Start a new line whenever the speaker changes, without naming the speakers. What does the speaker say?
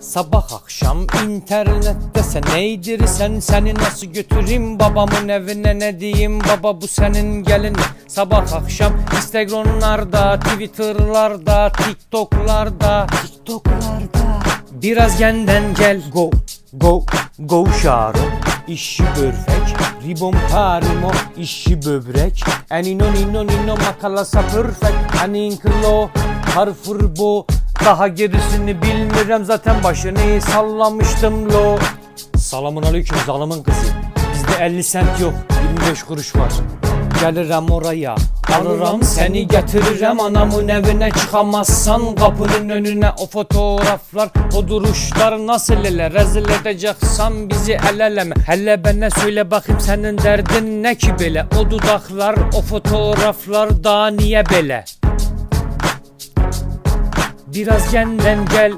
Sabah akşam internette sen neydir sen? Seni nasıl götüreyim? Babamın evine ne diyeyim? Baba bu senin gelin. Sabah akşam instagramlarda twitterlarda tiktoklarda. Tiktoklarda. Biraz genden gel. Go go go şaro. İşi börfek Ribom parimo işi böbrek. Enino nino nino makalasa perfect Aninklo harfur bu Daha gerisini bilmirem zaten başını sallamıştım lo. Selamun aleyküm zalımın kızı. Bizde 50 sent yok 25 kuruş var. Gelirim oraya Alırım seni getiririm anamın evine. Çıkamazsan Kapının önüne o fotoğraflar O duruşlar nasıl ele? Rezil edeceksen bizi el eleme. Hele bana söyle bakayım senin derdin ne ki böyle? O dudaklar o fotoğraflar daha niye böyle Biraz genden gel